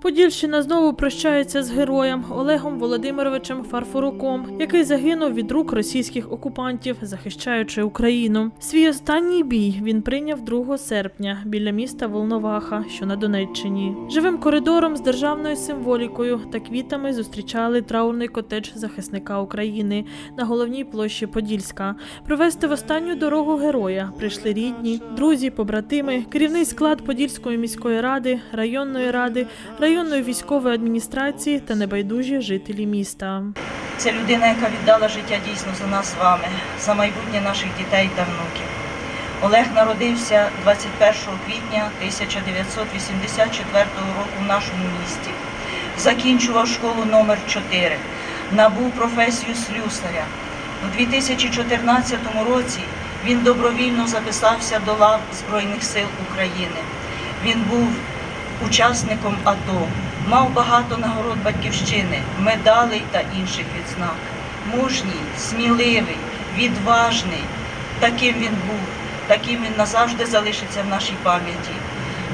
Подільщина знову прощається з героєм Олегом Володимировичем Фарфоруком, який загинув від рук російських окупантів, захищаючи Україну. Свій останній бій він прийняв 2 серпня біля міста Волноваха, що на Донеччині. Живим коридором з державною символікою та квітами зустрічали траурний котедж захисника України на головній площі Подільська. Провести в останню дорогу героя прийшли рідні, друзі, побратими, керівний склад Подільської міської ради, районної ради, районної військової адміністрації та небайдужі жителі міста. Це людина, яка віддала життя дійсно за нас з вами, за майбутнє наших дітей та внуків. Олег народився 21 квітня 1984 року в нашому місті. Закінчував школу номер 4 набув професію слюсаря. У 2014 році він добровільно записався до лав Збройних сил України. Він був учасником АТО, мав багато нагород батьківщини, медалей та інших відзнак. Мужній, сміливий, відважний. Таким він був, таким він назавжди залишиться в нашій пам'яті.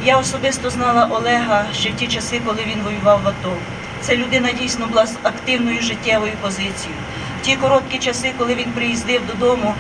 Я особисто знала Олега ще в ті часи, коли він воював в АТО. Це людина дійсно була з активною життєвою позицією. В ті короткі часи, коли він приїздив додому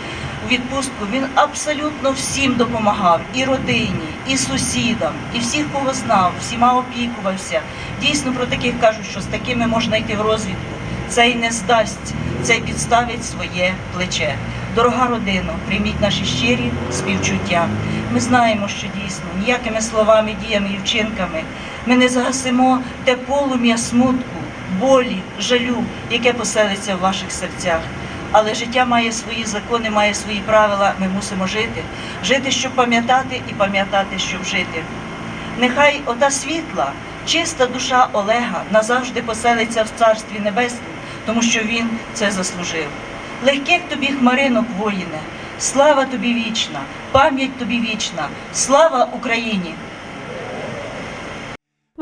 у відпустку, він абсолютно всім допомагав і родині, і сусідам, і всіх, кого знав, всіма опікувався. Дійсно про таких кажуть, що з такими можна йти в розвідку. Цей не здасть, цей підставить своє плече. Дорога родина, прийміть наші щирі співчуття. Ми знаємо, що дійсно ніякими словами, діями і вчинками ми не загасимо те полум'я смутку, болі, жалю, яке поселиться в ваших серцях. Але життя має свої закони, має свої правила. Ми мусимо жити, жити, щоб пам'ятати, і пам'ятати, щоб жити. Нехай ота світла, чиста душа Олега назавжди поселиться в Царстві Небесному, тому що він це заслужив. Легких тобі хмаринок, воїне, слава тобі вічна, пам'ять тобі вічна, слава Україні!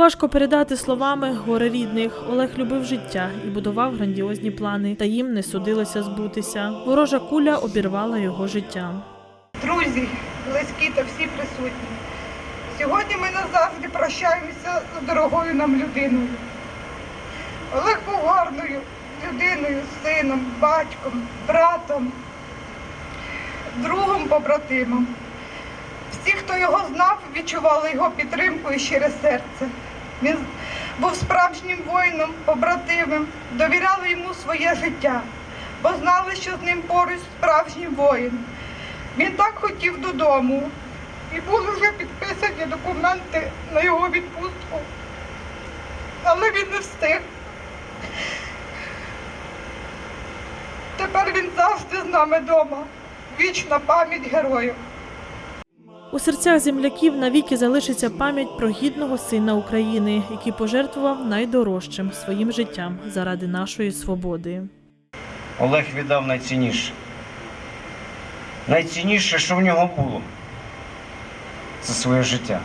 Важко передати словами горе рідних. Олег любив життя і будував грандіозні плани, та їм не судилося збутися. Ворожа куля обірвала його життя. друзі, близькі та всі присутні. Сьогодні ми назавжди прощаємося з дорогою нам людиною. Олег був гарною людиною, сином, батьком, братом, другом, побратимом. Всі, хто його знав, відчували його підтримку і щире серце. Він був справжнім воїном, побратимом, довіряли йому своє життя, бо знали, що з ним поруч справжній воїн. Він так хотів додому. І були вже підписані документи на його відпустку. Але він не встиг. Тепер він завжди з нами вдома. Вічна пам'ять герою. У серцях земляків навіки залишиться пам'ять про гідного сина України, який пожертвував найдорожчим своїм життям заради нашої свободи. Олег віддав найцінніше. Найцінніше, що в нього було, це своє життя.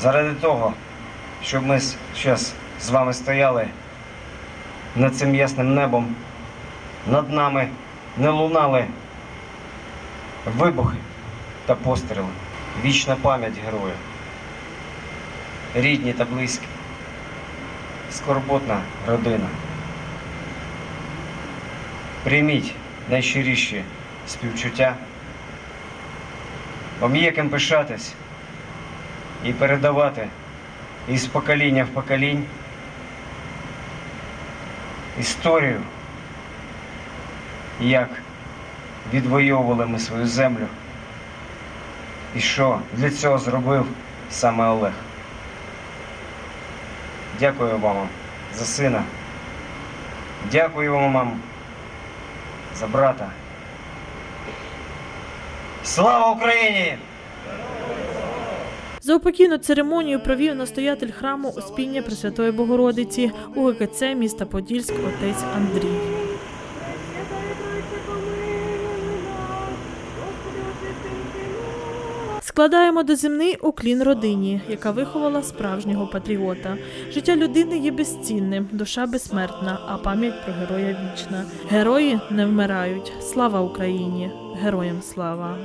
Заради того, щоб ми зараз з вами стояли над цим ясним небом, над нами не лунали вибухи та постріли. Вічна пам'ять героя. Рідні та близькі. Скорботна родина. Прийміть найщиріші співчуття. Вам є ким пишатись і передавати із покоління в поколінь історію, як відвоювали ми свою землю і що для цього зробив саме Олег. Дякую вам за сина. Дякую вам, мам, за брата. Слава Україні! Заупокійну церемонію провів настоятель храму Успіння Пресвятої Богородиці у ГКЦ міста Подільськ отець Андрій. Складаємо доземний уклін родині, яка виховала справжнього патріота. Життя людини є безцінним, душа безсмертна, а пам'ять про героя вічна. Герої не вмирають. Слава Україні! Героям слава!